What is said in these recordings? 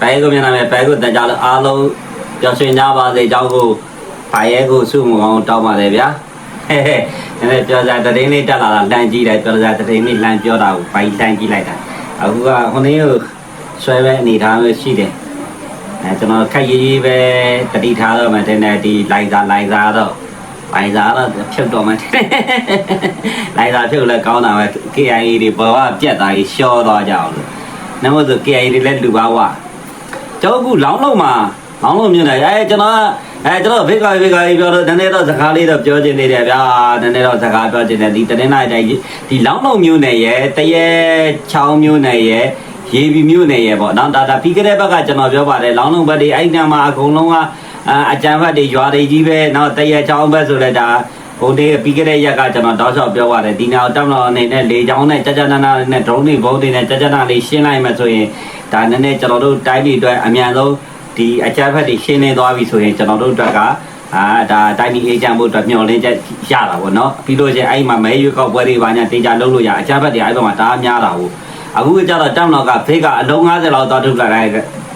ပဲကိုမြန်နာမယ်ပဲကိုတန်ကြလို့အားလုံးပျော်ရွှင်ကြပါစေအကြောင်းကိုဘာရဲကိုစုမအောင်တောင်းပါတယ်ဗျာဟဲ့ဟဲ့အဲ့ပြောကြတဲ့တင်းလေးတက်လာတာလမ်းကြည့်လိုက်ပြောကြတဲ့တင်းလေးလမ်းပြောတာကိုဘိုင်းလမ်းကြည့်လိုက်တာအခုကဟိုနေ့ကိုဆွဲပဲအနေထားမျိုးရှိတယ်အဲကျွန်တော်ခက်ရေးရေးပဲတတိထားတော့မှတဲ့နဲ့ဒီလိုက်စားလိုက်စားတော့လိုက်စားတော့ဖြုတ်တော့မှလိုက်စားဖြုတ်လဲကောင်းတာပဲ KIA တွေဘောကပြက်သားကြီးရှော့သွားကြအောင်လို့နမို့ဆို KIA တွေလည်းလူပါဝါ ကျောင်းကူလောင်းလုံးမှာလောင်းလုံးမြင်တယ်အဲကျွန်တော်ကအဲကျွန်တော်ဘေကာဘေကာကြီးပြောတော့နည်းနည်းတော့စကားလေးတော့ပြောချင်နေတယ်ဗျာနည်းနည်းတော့စကားပြောချင်တယ်ဒီတနေ့နိုင်တိုင်းဒီလောင်းလုံးမျိုးနယ်ရဲ့တရဲချောင်းမျိုးနယ်ရဲ့ရေဘီမျိုးနယ်ရဲ့ပေါ့နော်ဒါဒါပြီးကြတဲ့ဘက်ကကျွန်တော်ပြောပါတယ်လောင်းလုံးဘက်တွေအဲ့နာမှာအကုန်လုံးကအကြံဘက်တွေရွာတွေကြီးပဲနော်တရဲချောင်းဘက်ဆိုလဲဒါ ဟိုဒီပြီးကြတဲ့ရက်ကကျွန်တော်တောက်လျှောက်ပြောပါတယ်ဒီနောက်တောက်တော့အနေနဲ့လေချောင်းနဲ့ကြကြနာနာနဲ့ drone တွေဘုံတွေနဲ့ကြကြနာလေးရှင်းလိုက်မှဆိုရင်ဒါနည်းနည်းကျွန်တော်တို့တိုင်းပြည်အတွက်အမြန်ဆုံးဒီအကြမ်းဖက်တွေရှင်းနေသွားပြီဆိုရင်ကျွန်တော်တို့အတွက်ကအာဒါတိုင်းပြည်အေဂျင့်မှုအတွက်မျှော်လင့်ချက်ရတာပေါ့နော်ပြီးလို့ချင်းအဲ့မှာမဲရွေးကောက်ပွဲတွေပါညာတေချာလုပ်လို့ရအကြမ်းဖက်တွေအဲ့ဘက်မှာဒါများတာဟုတ်အခုကျတော့တောက်တော့ကဖေးကအလုံး90လောက်သွားထုတ်လိုက်လိုက်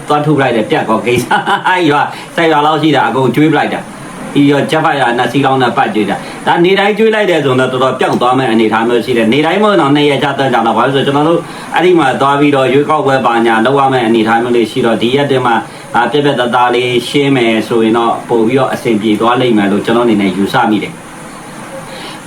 သွားထုတ်လိုက်တယ်ပြတ်ကောကိစ္စအဲ့ရွာစိုက်ရွာလောက်ရှိတာအကုန်ကျွေးပလိုက်တာ ဒီရောဂျက်ဖိုင်ယာနှစ်စီးကောင်းနဲ့ပတ်ကြွေးတာဒါနေတိုင်းကျွေးလိုက်တယ်ဆိုတော့တော်တော်ပြောက်သွားမယ့်အနေအထားမျိုးရှိတယ်နေတိုင်းမဟုတ်တော့နှစ်ရက်ချတဲ့ကြောင့်တော့ဘာလို့ဆိုကျွန်တော်တို့အဲ့ဒီမှာသွားပြီးတော့ရွေးကောက်ပွဲပါညာလောက်ရမယ့်အနေအထားမျိုးလေးရှိတော့ဒီရက်တည်းမှာအပြက်ပြက်တသားလေးရှင်းမယ်ဆိုရင်တော့ပို့ပြီးတော့အဆင်ပြေသွားလိမ့်မယ်လို့ကျွန်တော်အနေနဲ့ယူဆမိတယ်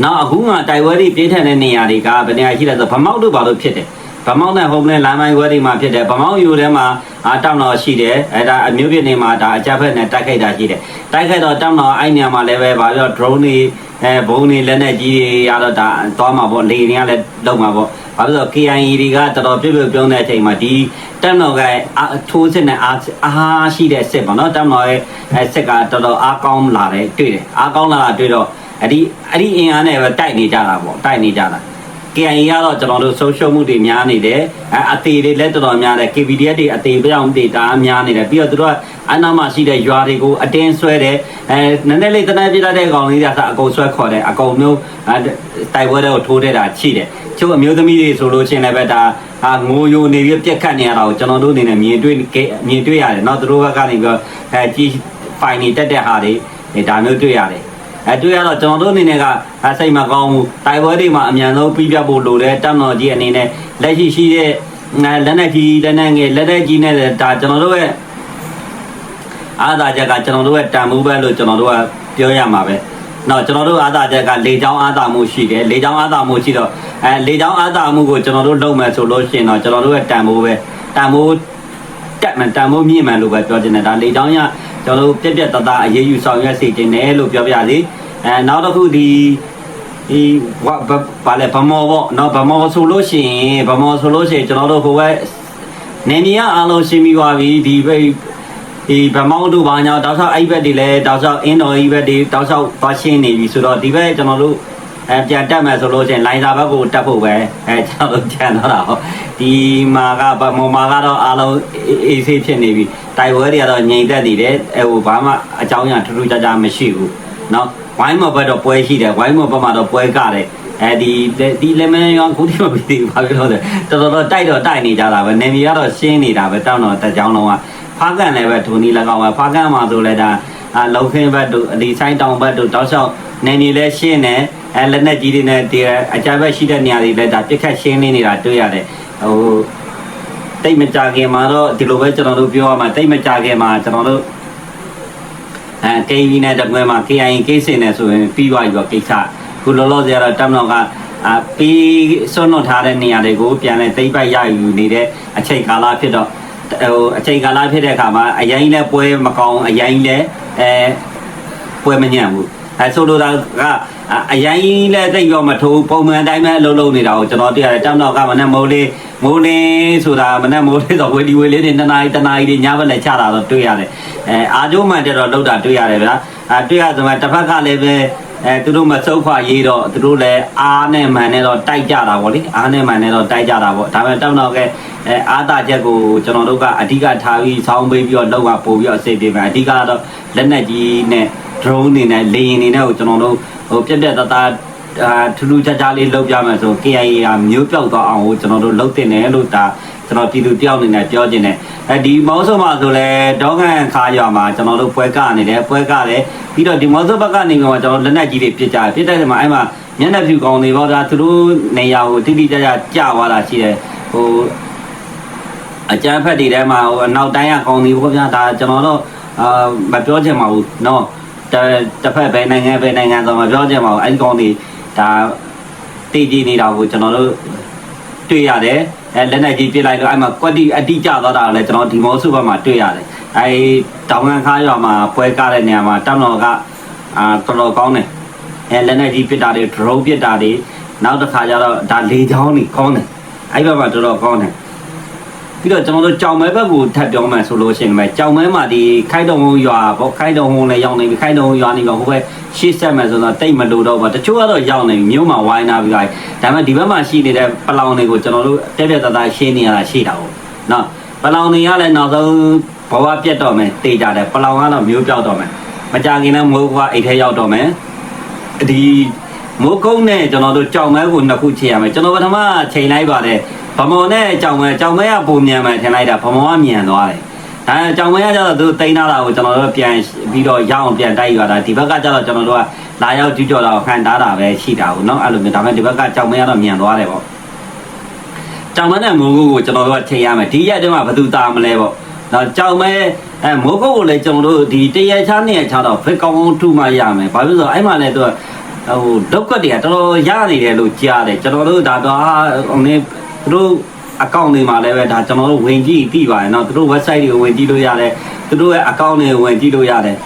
နောက်အခုမှတိုက်ပွဲတွေပြင်းထန်တဲ့နေရာတွေကဘယ်နေရာရှိလဲဆိုဗမောက်တို့ဘာလို့ဖြစ်တယ် ဗမောက်နဲ့ဟုံးနဲ့လမ်းမိုင်းဝဲတွေမှာဖြစ်တယ်ဗမောက်ယူထဲမှာအာတောင်းတော်ရှိတယ်အဲဒါအမျိုးပြနေမှာဒါအကြက်ဖက်နဲ့တိုက်ခိုက်တာရှိတယ်တိုက်ခိုက်တော့တောင်းတော်အဲ့နေရာမှာလည်းပဲဗာပြော drone တွေအဲဘုံတွေလက်နဲ့ကြီးတွေရတော့ဒါသွားမှာပေါ့လေတွေကလည်းလုံးမှာပေါ့ဘာလို့ဆို KIA တွေကတော်တော်ပြည့်ပြည့်ပြုံးတဲ့အချိန်မှာဒီတောင်းတော်ကထိုးစစ်နဲ့အားအားရှိတဲ့စစ်ပေါ့နော်တောင်းတော်ရဲ့စစ်ကတော်တော်အားကောင်းလာတယ်တွေ့တယ်အားကောင်းလာတာတွေ့တော့အဲ့ဒီအဲ့ဒီအင်အားနဲ့ပဲတိုက်နေကြတာပေါ့တိုက်နေကြတာ KIA ကတော့ကျွန်တော်တို့ဆုံးရှုံးမှုတွေများနေတယ်အဲအသေးတွေလည်းတော်တော်များတယ် KVDF တွေအသေးပြောင်းတွေဒါများနေတယ်ပြီးတော့သူတို့ကအနာမှာရှိတဲ့ရွာတွေကိုအတင်းဆွဲတယ်အဲနည်းနည်းလေးတနက်ပြလိုက်တဲ့ကောင်လေးကအကုန်ဆွဲခေါ်တယ်အကုန်မျိုးတိုက်ပွဲတွေကိုထိုးတဲ့တာချိတယ်ချို့အမျိုးသမီးတွေဆိုလို့ချင်းလည်းပဲဒါအာငိုယိုနေပြီးပြက်ခတ်နေရတာကိုကျွန်တော်တို့အနေနဲ့မြင်တွေ့မြင်တွေ့ရတယ်เนาะသူတို့ဘက်ကနေပြီးတော့အဲကြီးဖိုင်နေတက်တဲ့ဟာတွေဒါမျိုးတွေ့ရတယ် အဲတွေ့ရတော့ကျွန်တော်တို့အနေနဲ့ကစိတ်မကောင်းဘူးတိုက်ပွဲတွေမှာအမြန်ဆုံးပြီးပြတ်ဖို့လိုတယ်တပ်တော်ကြီးအနေနဲ့လက်ရှိရှိတဲ့လက်နဲ့ကြီးလက်နဲ့ငယ်လက်နဲ့ကြီးနဲ့ဒါကျွန်တော်တို့ရဲ့အားသာချက်ကကျွန်တော်တို့ရဲ့တန်ဖိုးပဲလို့ကျွန်တော်တို့ကပြောရမှာပဲ။နော်ကျွန်တော်တို့အားသာချက်ကလေချောင်းအားသာမှုရှိတယ်လေချောင်းအားသာမှုရှိတော့အဲလေချောင်းအားသာမှုကိုကျွန်တော်တို့လုပ်မယ်ဆိုလို့ရှိရင်တော့ကျွန်တော်တို့ရဲ့တန်ဖိုးပဲတန်ဖိုးတက်မှန်တန်ဖိုးမြင့်မှန်လို့ပဲပြောချင်တယ်ဒါလေချောင်းရ ကျွန်တော်တို့ပြက်ပြက်တသားအရေးယူဆောင်ရွက်စေခြင်းနဲ့လို့ပြောပြစီအဲနောက်တစ်ခုဒီဒီဝဘာလဲဗမောပေါ့နော်ဗမောဆိုလို့ရှိရင်ဗမောဆိုလို့ရှိရင်ကျွန်တော်တို့ဟိုဘက်နေနေရအားလုံးရှင်းပြီးသွားပြီဒီဘက်ဒီဗမောတို့ဘာညာတောက်လျှောက်အဲ့ဘက်တွေလည်းတောက်လျှောက်အင်းတော်ကြီးဘက်တွေတောက်လျှောက်သွားရှင်းနေပြီဆိုတော့ဒီဘက်ကျွန်တော်တို့ အဲပြန်တက်မယ်ဆိုလို့ရှိရင်လိုင်းစာဘက်ကိုတက်ဖို့ပဲအဲကျွန်တော်တို့ကြံတော့တာဟောဒီမှာကဗမောမှာကတော့အားလုံးအေးဆေးဖြစ်နေပြီတိုက်ပွဲတွေကတော့ငြိမ်သက်နေတယ်အဲဟိုဘာမှအကြောင်းအရာထူးထူးခြားခြားမရှိဘူးเนาะဝိုင်းမော်ဘက်တော့ပွဲရှိတယ်ဝိုင်းမော်ဘက်မှာတော့ပွဲကတယ်အဲဒီဒီလက်မန်ရောခုတိမပြီးသေးဘူးဘာဖြစ်လို့လဲတော်တော်တော့တိုက်တော့တိုက်နေကြတာပဲနေမီကတော့ရှင်းနေတာပဲတောင်းတော့တက်ကြောင်းလုံးကဖားကန်လည်းပဲဒူနီ၎င်းပဲဖားကန်မှာဆိုလဲဒါအလုံခင်းဘက်တို့ဒီဆိုင်တောင်ဘက်တို့တောက်လျှောက်နေနေလဲရှင်းတယ် အဲလက်နဲ့ကြီးတွေနဲ့ဒီအကြမ်းဘက်ရှိတဲ့နေရာတွေလဲဒါပြစ်ခတ်ရှင်းနေနေတာတွေ့ရတယ်ဟိုတိတ်မကြခင်မှာတော့ဒီလိုပဲကျွန်တော်တို့ပြောရမှာတိတ်မကြခင်မှာကျွန်တော်တို့အဲ KV နဲ့တကွဲမှာ KIA ကိစ္စနဲ့ဆိုရင်ပြီးသွားပြီပေါ့ကိစ္စခုလောလောဆယ်ကတော့တမန်တော်ကအပြီးစွန့်လွတ်ထားတဲ့နေရာတွေကိုပြန်လဲတိတ်ပိုက်ရယူနေတဲ့အချိန်ကာလဖြစ်တော့ဟိုအချိန်ကာလဖြစ်တဲ့အခါမှာအရင်လဲပွဲမကောင်းအရင်လဲအဲပွဲမညံ့ဘူး အဲဆိုလိုတာကအရင်လဲတိတ်ရောမထိုးပုံမှန်တိုင်းပဲအလုပ်လုပ်နေတာကိုကျွန်တော်တွေ့ရတယ်တမန်တော်ကမနဲ့မိုးလေးမိုးလေးဆိုတာမနဲ့မိုးလေးဆိုဝေဒီဝေလေးတွေနှစ်နာရီတစ်နာရီတွေညဘက်လဲချတာတော့တွေ့ရတယ်အဲအာကျိုးမှန်တဲ့တော့လောက်တာတွေ့ရတယ်ဗျာအဲတွေ့ရဆိုမှတစ်ဖက်ကလည်းပဲအဲသူတို့မစုပ်ခွာရေးတော့သူတို့လည်းအားနဲ့မှန်နဲ့တော့တိုက်ကြတာဗောလေအားနဲ့မှန်နဲ့တော့တိုက်ကြတာဗောဒါပေမဲ့တောင်းတော့ကအဲအားတာချက်ကိုကျွန်တော်တို့ကအဓိကထားပြီးဆောင်းပေးပြီးတော့လောက်ကပို့ပြီးတော့အစိတ်ပေးမယ်အဓိကတော့လက်နက်ကြီးနဲ့ drone နေနဲ့လေယာဉ်နေနဲ့ကိုကျွန်တော်တို့ဟိုပြက်ပြက်တသားအာထူးထူးခြားခြားလေးလုပ်ပြမယ်ဆို KIA ကမျိုးပြောက်သွားအောင်ကိုကျွန်တော်တို့လုပ်တင်တယ်လို့ဒါ ကျွန်တော်ပြည်သူတယောက်အနေနဲ့ပြောချင်တယ်အဲဒီမောင်စုံမှာဆိုလဲဒေါကန်ခါရွာမှာကျွန်တော်တို့ပွဲကနေတယ်ပွဲကလည်းပြီးတော့ဒီမောင်စုံဘက်ကနေကကျွန်တော်လက်နက်ကြီးတွေပြစ်ကြတယ်ပြစ်တဲ့ချိန်မှာအဲ့မှာမျက်နှာဖြူကောင်းတွေပေါ့ဒါသူတို့နေရာကိုတိတိကျကျကြာသွားတာရှိတယ်ဟို အကြမ်းဖက်တွေထဲမှာဟိုအနောက်တိုင်းကကောင်းနေပေါ့ဗျာဒါကျွန်တော်တို့အာမပြောချင်ပါဘူးเนาะ တစ်တစ်ဖက်ပဲနိုင်ငံပဲနိုင်ငံဆိုမပြောချင်ပါဘူးအဲ့ဒီကောင်းတွေဒါတည်ကြည်နေတာကိုကျွန်တော်တို့တွေ့ရတယ်အဲလက်နဲ့ကြီးပြစ်လိုက်တော့အဲ့မှာကွက်တီအတိကျသွားတာကိုလည်းကျွန်တော်ဒီမောစုဘက်မှာတွေ့ရတယ်အဲတောင်ငံခါရွာမှာပွဲကားတဲ့နေရာမှာတောင်တော်ကအာတော်တော်ကောင်းတယ်အဲလက်နဲ့ကြီးပြစ်တာတွေ drone ပြစ်တာတွေနောက်တစ်ခါကျတော့ဒါလေချောင်းတွေကောင်းတယ်အဲ့ဘက်မှာတော်တော်ကောင်းတယ် ပြီးတော့ကျွန်တော်တို့ကြောင်မဲဘက်ကိုထပ်ပြောမှဆိုလို့ရှိရင်ပဲကြောင်မဲမှာဒီခိုက်တုံဟုံရွာပေါ့ခိုက်တုံဟုံလည်းရောက်နေပြီခိုက်တုံဟုံရွာနေတော့ဟိုဘက်ရှေ့ဆက်မယ်ဆိုတော့တိတ်မလို့တော့ပါတချို့ကတော့ရောက်နေပြီမြို့မှာဝိုင်းနာပြီးပါဒါပေမဲ့ဒီဘက်မှာရှိနေတဲ့ပလောင်တွေကိုကျွန်တော်တို့တက်ပြတ်တသားရှင်းနေရတာရှိတာပေါ့နော်ပလောင်တွေကလည်းနောက်ဆုံးဘဝပြတ်တော့မယ်တေးကြတယ်ပလောင်ကတော့မျိုးပြောက်တော့မယ်မကြခင်လည်းမိုးကအိတ်ထဲရောက်တော့မယ်ဒီမိုးကုန်းနဲ့ကျွန်တော်တို့ကြောင်မဲကိုနှစ်ခုချိန်ရမယ်ကျွန်တော်ပထမချိန်လိုက်ပါတယ် ဗမော်နဲ့ကြောင်မဲကြောင်မဲကပုံမြန်မယ်ထင်လိုက်တာဗမော်ကမြန်သွားတယ်အဲကြောင်မဲကကျတော့သူတိန်းထားတာကိုကျွန်တော်တို့ပြန်ပြီးတော့ရအောင်ပြန်တိုက်ရတာဒီဘက်ကကျတော့ကျွန်တော်တို့ကလာရောက်ကြည့်ကြော်တာကိုခံထားတာပဲရှိတာကိုเนาะအဲ့လိုမျိုးဒါပေမဲ့ဒီဘက်ကကြောင်မဲကတော့မြန်သွားတယ်ပေါ့ကြောင်မဲနဲ့မိုးကုန်းကိုကျွန်တော်တို့ကချိန်ရမယ်ဒီရက်တည်းမှာဘယ်သူတာမလဲပေါ့တော့ကြောင်မဲအဲမိုးကုန်းကိုလည်းကျွန်တော်တို့ဒီတရက်ချားနဲ့ချားတော့ဖက်ကောင်းကောင်းထုမှရမယ်ဘာဖြစ်လို့ဆိုတော့အဲ့မှာလည်းသူက ဟိုဒုက္ခတွေကတော်တော်ရနေတယ်လို့ကြားတယ်ကျွန်တော်တို့ဒါတော့ဟိုနေ သူတို့အကောင့်တွေမှာလည်းပဲဒါကျွန်တော်တို့ဝင်ကြည့်သိပါတယ်เนาะသူတို့ website တွေကိုဝင်ကြည့်လို့ရတယ်သူတို့ရဲ့အကောင့်တွေကိုဝင်ကြည့်လို့ရတယ်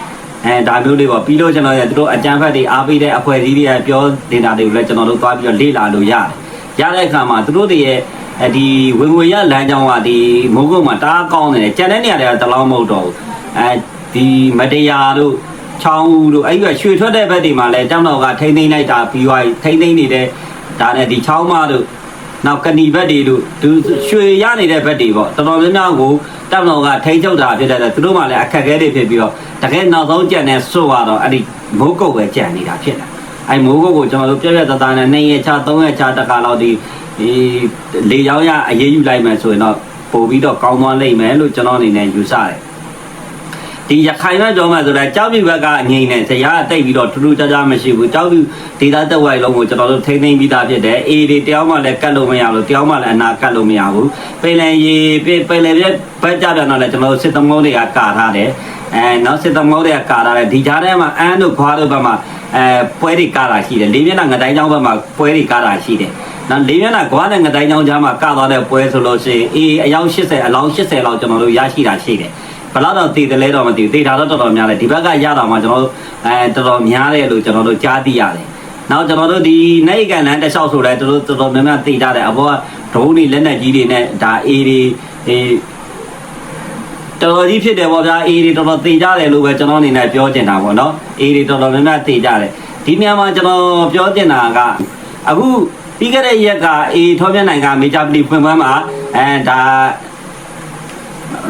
အဲဒါမျိုးလေးပေါ့ပြီးတော့ကျွန်တော်ရသူတို့အကြမ်းဖက်တွေအားပေးတဲ့အဖွဲ့အစည်းတွေကပြောနေတာတွေကိုလည်းကျွန်တော်တို့သွားပြီးတော့လေ့လာလို့ရတယ်ရတဲ့အခါမှာသူတို့တွေရဲ့အဲဒီဝင်ငွေရလမ်းကြောင်းကဒီမိုးကုတ်မှာတအားကောင်းနေတယ်ကျန်တဲ့နေရာတွေကတလောင်းမဟုတ်တော့ဘူးအဲဒီမတရားတို့ ချောင်းဦးတို့အဲ့ဒီကရွှေထွက်တဲ့ဘက်တွေမှာလည်းတောင်းတော်ကထိမ့်သိမ့်လိုက်တာပြီးသွားပြီထိမ့်သိမ့်နေတဲ့ဒါနဲ့ဒီချောင်းမတို့ နောက်ကဏီဘက်တွေတို့သူရွှေရနေတဲ့ဘက်တွေပေါ့တော်တော်များများကိုတောင်းတော်ကထိမ့်ချုပ်တာဖြစ်တဲ့အတွက်သူတို့မှလည်းအခက်အခဲတွေဖြစ်ပြီးတော့တကယ်နောက်ဆုံးကြံနေဆို့သွားတော့အဲ့ဒီမိုးကုတ်ပဲကြံနေတာဖြစ်တာအဲ့မိုးကုတ်ကိုကျွန်တော်တို့ပြက်ပြက်တသားနဲ့2ရက်ချ3ရက်ချတခါလောက်ဒီဒီလေရောင်းရအရေးယူလိုက်မယ်ဆိုရင်တော့ပို့ပြီးတော့ကောင်းသွားလိမ့်မယ်လို့ကျွန်တော်အနေနဲ့ယူဆတယ် ဒီရခိုင်ဘက်ကြောမှာဆိုတော့ကြောက်ပြူဘက်ကအငိမ့်နဲ့ဇရာတိတ်ပြီးတော့ထူးထူးခြားခြားမရှိဘူးကြောက်ပြူဒေတာတက်ဝိုင်လုံးကိုကျွန်တော်တို့ထိမ့်သိမ့်ပြီးသားဖြစ်တယ်အေးဒီတယောက်မှလည်းကတ်လို့မရဘူးတယောက်မှလည်းအနာကတ်လို့မရဘူးပင်လယ်ရေပင်လယ်ပြက်ဘက်ကြပြန်တော့လည်းကျွန်တော်တို့စစ်သမောတွေကကာထားတယ်အဲနောက်စစ်သမောတွေကကာထားတယ်ဒီကြားထဲမှာအန်းတို့ခွားတို့ဘက်မှာအဲပွဲတွေကာတာရှိတယ်လေးမျက်နှာငတိုင်းချောင်းဘက်မှာပွဲတွေကာတာရှိတယ်နော်လေးမျက်နှာကွာနဲ့ငတိုင်းချောင်းကြားမှာကာသွားတဲ့ပွဲဆိုလို့ရှိရင်အေးအယောက်80အလောင်း80လောက်ကျွန်တော်တို့ရရှိတာရှိတယ် ဘယ်တော့တည်တယ်လဲတော့မသိဘူးတည်တာတော့တော်တော်များတယ်ဒီဘက်ကရတာမှကျွန်တော်တို့အဲတော်တော်များတယ်လို့ကျွန်တော်တို့ကြားသိရတယ်နောက်ကျွန်တော်တို့ဒီနိုင်ကန်လန်းတစ်လျှောက်ဆိုလဲတော်တော်တော်တော်များများသိကြတယ်အဘောကဒုံးတွေလက်နက်ကြီးတွေနဲ့ဒါအေးတွေအေးတော်တော်ကြီးဖြစ်တယ်ပေါ့ဗျာအေးတွေတော်တော်သိကြတယ်လို့ပဲကျွန်တော်အနေနဲ့ပြောချင်တာပေါ့နော်အေးတွေတော်တော်များများသိကြတယ်ဒီနေရာမှာကျွန်တော်ပြောချင်တာကအခုပြီးခဲ့တဲ့ရက်ကအေးထောပြနိုင်ကမေဂျာပလီဖွင့်ပွဲမှာအဲဒါ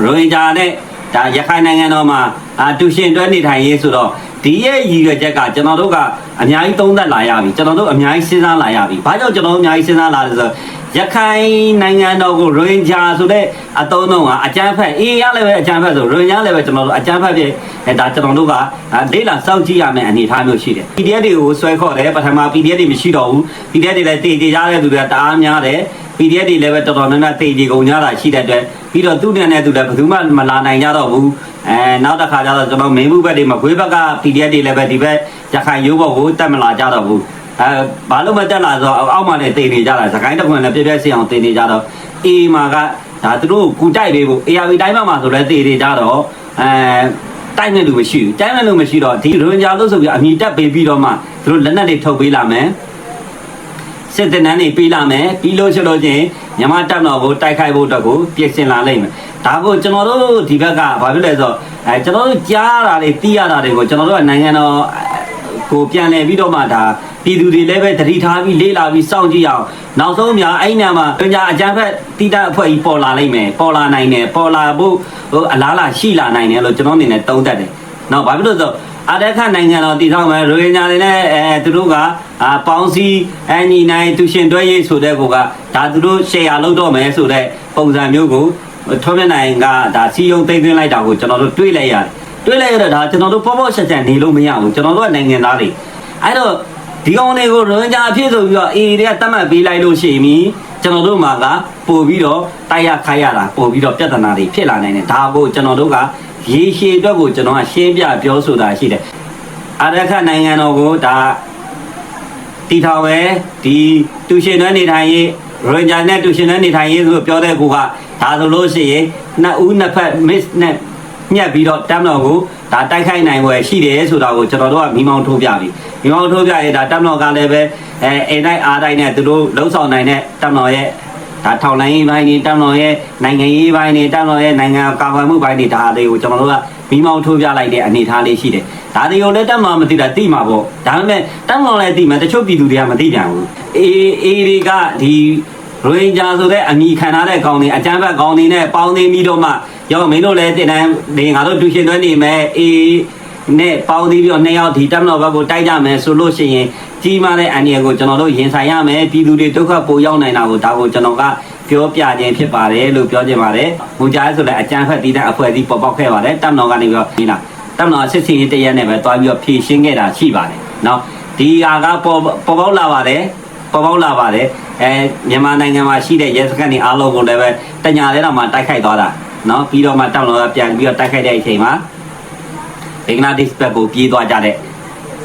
ရိုဟင်ဂျာနဲ့ ဒါရခိုင်နိုင်ငံတော်မှာအာတူရှင်တွဲနေထိုင်ရေးဆိုတော့ဒီရဲ့ရည်ရွယ်ချက်ကကျွန်တော်တို့ကအများကြီးသုံးသပ်လာရပြီကျွန်တော်တို့အများကြီးစဉ်းစားလာရပြီဘာကြောင့်ကျွန်တော်တို့အများကြီးစဉ်းစားလာလဲဆိုတော့ရခိုင်နိုင်ငံတော်ကိုရိုဟင်ဂျာဆိုတဲ့အတုံးတော့ကအကြမ်းဖက်အေးရလည်းပဲအကြမ်းဖက်ဆိုရိုဟင်ဂျာလည်းပဲကျွန်တော်တို့အကြမ်းဖက်ဖြစ်အဲဒါကျွန်တော်တို့ကလေးလာစောင့်ကြည့်ရမယ့်အနေအထားမျိုးရှိတယ် PDF တွေကိုဆွဲခေါ်တယ်ပထမ PDF တွေမရှိတော့ဘူး PDF တွေလည်းတည်တည်ကြတဲ့သူတွေကတအားများတယ် PDF တွေလည်းပဲတော်တော်များများတည်တည်ကုန်ကြတာရှိတဲ့အတွက် ပြီးတော့သူ့နဲ့နဲ့သူလည်းဘယ်သူမှမလာနိုင်ကြတော့ဘူးအဲနောက်တစ်ခါကျတော့ကျွန်တော်မင်းဘူးဘက်တွေမှာခွေးဘက်က PDF တွေလည်းပဲဒီဘက်ရခိုင်ရိုးဘော်ကိုတက်မလာကြတော့ဘူးအဲဘာလို့မတက်လာဆိုတော့အောက်မှာလည်းတည်နေကြတာစကိုင်းတစ်ခွင်လည်းပြည့်ပြည့်စင်အောင်တည်နေကြတော့အေးမှာကဒါသူတို့ကူတိုက်ပေးဖို့ ARV တိုင်းမှာဆိုလည်းတည်နေကြတော့အဲတိုက်မဲ့လူမရှိဘူးတိုက်မဲ့လူမရှိတော့ဒီရွန်ဂျာလို့ဆိုပြီးအမိတက်ပေးပြီးတော့မှသူတို့လက်နက်တွေထုတ်ပေးလာမယ် စစ်တပ်နန်းနေပြီးလာမယ်ပြီးလို့ရှိလို့ချင်းမြန်မာတပ်တော်ကိုတိုက်ခိုက်ဖို့အတွက်ကိုပြင်ဆင်လာလိမ့်မယ်ဒါကိုကျွန်တော်တို့ဒီဘက်ကဘာဖြစ်လဲဆိုတော့အဲကျွန်တော်တို့ကြားရတာတွေသိရတာတွေကိုကျွန်တော်တို့ကနိုင်ငံတော်ကိုပြန်လည်ပြီးတော့မှဒါပြည်သူတွေလည်းပဲတတိထားပြီးလေးလာပြီးစောင့်ကြည့်အောင်နောက်ဆုံးများအဲ့ညမှာပညာအကြမ်းဖက်တိတအဖွဲ့ကြီးပေါ်လာလိမ့်မယ်ပေါ်လာနိုင်တယ်ပေါ်လာဖို့ဟိုအလားလာရှိလာနိုင်တယ်လို့ကျွန်တော်အနေနဲ့သုံးသပ်တယ်နော်ဘာဖြစ်လို့လဲဆိုတော့ အတက်ခနိုင်ငံတော်တည်ထောင်မယ်ရိုဟင်ဂျာတွေနဲ့အဲသူတို့ကအာပေါင်းစည်းအညီနိုင်သူရှင်တွဲရေးဆိုတဲ့ကောကဒါသူတို့ရှယ်ယာလုပ်တော့မယ်ဆိုတဲ့ပုံစံမျိုးကိုထွန်းမြတ်နိုင်ကဒါစီယုံသိမ်းသွင်းလိုက်တာကိုကျွန်တော်တို့တွေးလိုက်ရတယ်တွေးလိုက်ရတော့ဒါကျွန်တော်တို့ပေါ့ပေါ့ဆက်ဆက်နေလို့မရဘူးကျွန်တော်တို့ကနိုင်ငံသားတွေအဲ့တော့ဒီကောင်တွေကိုရိုဟင်ဂျာအဖြစ်ဆိုပြီးတော့အေးတွေကတတ်မှတ်ပေးလိုက်လို့ရှိရင်ကျွန်တော်တို့မှာကပို့ပြီးတော့တိုက်ရခိုက်ရတာပို့ပြီးတော့ပြဿနာတွေဖြစ်လာနိုင်တယ်ဒါကိုကျွန်တော်တို့က ရေရှည်အတွက်ကိုကျွန်တော်ကရှင်းပြပြောဆိုတာရှိတယ်အရခနိုင်ငံတော်ကိုဒါတီထောင်ပဲဒီတူရှင်တွဲနေထိုင်ရေးရိုဟင်ဂျာနဲ့တူရှင်တွဲနေထိုင်ရေးဆိုပြောတဲ့ကူကဒါဆိုလို့ရှိရင်နှစ်ဦးနှစ်ဖက် miss နဲ့ညက်ပြီးတော့တမ်းတော်ကိုဒါတိုက်ခိုက်နိုင်ွယ်ရှိတယ်ဆိုတာကိုကျွန်တော်တို့ကမိမောင်းထိုးပြပြီမိမောင်းထိုးပြရင်ဒါတမ်းတော်ကလည်းပဲအဲအိမ်တိုင်းအားတိုင်းနဲ့သူတို့လှုပ်ဆောင်နိုင်တဲ့တမ်းတော်ရဲ့ ဒါထောင်လိုင်းရေးပိုင်းတွေတမ်းတော်ရဲ့နိုင်ငံရေးပိုင်းတွေတမ်းတော်ရဲ့နိုင်ငံကာကွယ်မှုပိုင်းတွေဒါတွေကိုကျွန်တော်တို့ကမိမောင်းထိုးပြလိုက်တဲ့အနေအထားလေးရှိတယ်ဒါတွေကိုလည်းတမ်းတော်မသိတာသိမှာပေါ့ဒါပေမဲ့တမ်းတော်လည်းသိမှာတချို့ပြည်သူတွေကမသိပြန်ဘူးအေးအေးတွေကဒီရိုဟင်ဂျာဆိုတဲ့အမိခံထားတဲ့ကောင်တွေအကြမ်းဖက်ကောင်တွေနဲ့ပေါင်းသိပြီးတော့မှရောမင်းတို့လည်းတင်တန်းနေငါတို့တူရှင်တွဲနေမယ်အေး နဲ့ပေါင်းသီးပြီးတော့နှစ်ယောက်ဒီတပ်မတော်ဘက်ကိုတိုက်ကြမယ်ဆိုလို့ရှိရင်ကြီးမားတဲ့အန္တရာယ်ကိုကျွန်တော်တို့ရင်ဆိုင်ရမယ်ပြည်သူတွေဒုက္ခပိုရောက်နိုင်တာကိုဒါကိုကျွန်တော်ကပြောပြခြင်းဖြစ်ပါတယ်လို့ပြောခြင်းပါတယ်။မူကြားဆိုတဲ့အကြံဖက်တည်တဲ့အဖွဲ့အစည်းပေါ်ပေါက်ခဲ့ပါတယ်။တပ်မတော်ကနေပြီးတော့ဒီလားတပ်မတော်ဆစ်စီတရက်နဲ့ပဲတွားပြီးတော့ဖြည့်ရှင်းခဲ့တာရှိပါတယ်။နော်ဒီဟာကပေါ်ပေါ်ပေါက်လာပါတယ်ပေါ်ပေါက်လာပါတယ်။အဲမြန်မာနိုင်ငံမှာရှိတဲ့ရဲစခန်းတွေအားလုံးကိုလည်းပဲတညာလဲတော့မှတိုက်ခိုက်သွားတာနော်ပြီးတော့မှတပ်မတော်ကပြန်ပြီးတော့တိုက်ခိုက်တဲ့အချိန်မှာ င်္ဂလားဒေ့ရှ်ဘက်ကိုပြေးသွားကြတဲ့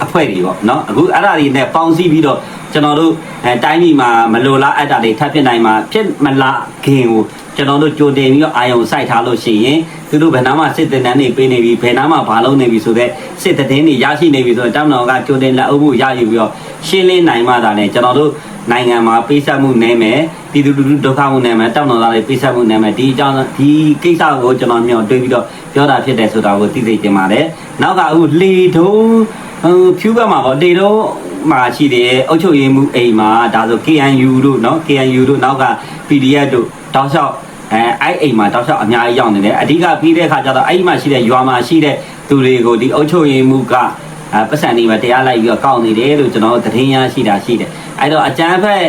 အဖွဲ့တွေပေါ့နော်အခုအဲ့ဒါတွေနဲ့ပေါင်းစည်းပြီးတော့ကျွန်တော်တို့အဲတိုင်းပြည်မှာမလိုလားအပ်တာတွေထပ်ဖြစ်နိုင်မှာဖြစ်မလားခင်ကိုကျွန်တော်တို့ကြိုတင်ပြီးတော့အာယုံစိုက်ထားလို့ရှိရင်သူတို့ဘယ်နာမှစစ်တင်တန်းတွေပေးနေပြီဘယ်နာမှဘာလုံးနေပြီဆိုတော့စစ်တင်တွေရရှိနေပြီဆိုတော့တမန်တော်ကကြိုတင်လက်အုပ်မှုရယူပြီးတော့ရှင်းလင်းနိုင်မှသာနဲ့ကျွန်တော်တို့ နိုင်ငံမှာပေးဆက်မှုနေမယ်ပြည်သူလူထုဒုက္ခမှုနေမယ်တောင်းတသားတွေပေးဆက်မှုနေမယ်ဒီအကြောင်းဒီကိစ္စကိုကျွန်တော်မြော်တွေးပြီးတော့ပြောတာဖြစ်တယ်ဆိုတာကိုသိသိတင်ပါတယ်နောက်ကအခုလေထုံးဟိုဖြူးဘက်မှာပေါ့လေထုံးမှာရှိတယ်အုတ်ချုပ်ရည်မှုအိမ်မှာဒါဆို KNU တို့နော် KNU တို့နောက်က PDF တို့တောက်လျှောက်အဲအဲ့အိမ်မှာတောက်လျှောက်အများကြီးရောက်နေတယ်အဓိကပြီးတဲ့အခါကျတော့အဲ့ဒီမှာရှိတဲ့ရွာမှာရှိတဲ့သူတွေကိုဒီအုတ်ချုပ်ရည်မှုက အဲပတ်စံနေမှာတရားလိုက်ပြီးတော့ကောက်နေတယ်လို့ကျွန်တော်သတင်းရရှိတာရှိတယ်အဲ့တော့အကျန်းဖက်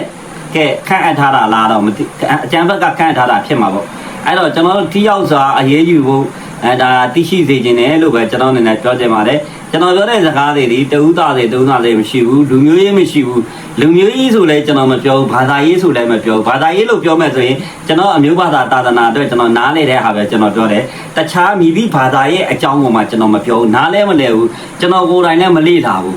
ကဲခန့်အပ်ထားတာလားတော့မသိအကျန်းဖက်ကခန့်အပ်ထားတာဖြစ်မှာပေါ့အဲ့တော့ကျွန်တော်တို့ထိရောက်စွာအရေးယူဖို့ အဲဒါသိရှိစေခြင်းတယ်လို့ပဲကျွန်တော်အနေနဲ့ပြောချင်ပါတယ်ကျွန်တော်ပြောတဲ့စကားတွေဒီတဦးသားတွေတဦးသားတွေမရှိဘူးလူမျိုးရေးမရှိဘူးလူမျိုးရေးဆိုလဲကျွန်တော်မပြောဘူးဘာသာရေးဆိုလည်းမပြောဘူးဘာသာရေးလို့ပြောမယ်ဆိုရင်ကျွန်တော်အမျိုးဘာသာသာသနာအတွက်ကျွန်တော်နားလေတဲ့ဟာပဲကျွန်တော်ပြောတယ်တခြားမိသည့်ဘာသာရဲ့အကြောင်းကိုမှကျွန်တော်မပြောဘူးနားလဲမလဲဘူးကျွန်တော်ကိုယ်တိုင်လည်းမလေ့လာဘူး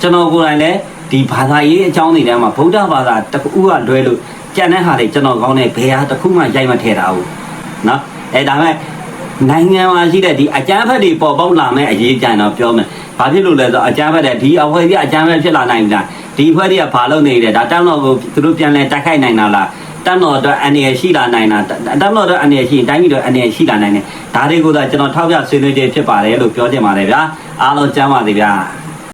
ကျွန်တော်ကိုယ်တိုင်လည်းဒီဘာသာရေးအကြောင်းတွေထဲမှာဗုဒ္ဓဘာသာတစ်ခုကလွဲလို့ကြံတဲ့ဟာတွေကျွန်တော်ကောင်းတဲ့ဘယ်ဟာတစ်ခုမှရိုက်မထည့်တာဘူးเนาะအဲဒါမဲ့ နိုင်ငံမှာရှိတဲ့ဒီအကြမ်းဖက်တွေပေါ်ပေါက်လာမဲ့အရေးကြံတော့ပြောမယ်။ဘာဖြစ်လို့လဲဆိုတော့အကြမ်းဖက်တဲ့ဒီအဖွဲကြီးအကြမ်းဖက်ဖြစ်လာနိုင်ပြီလား။ဒီဖွဲတွေကဘာလုပ်နေလဲဒါတန်းတော်ကိုသူတို့ပြန်လဲတိုက်ခိုက်နိုင်တာလား။တန်းတော်အတွက်အနေရရှိလာနိုင်တာတန်းတော်အတွက်အနေရရှိရင်တိုင်းပြည်အတွက်အနေရရှိလာနိုင်တယ်။ဒါတွေကိုသာကျွန်တော်ထောက်ပြဆွေးနွေးခြင်းဖြစ်ပါတယ်လို့ပြောချင်ပါတယ်ဗျာ။အားလုံးကျမ်းပါစေဗျာ။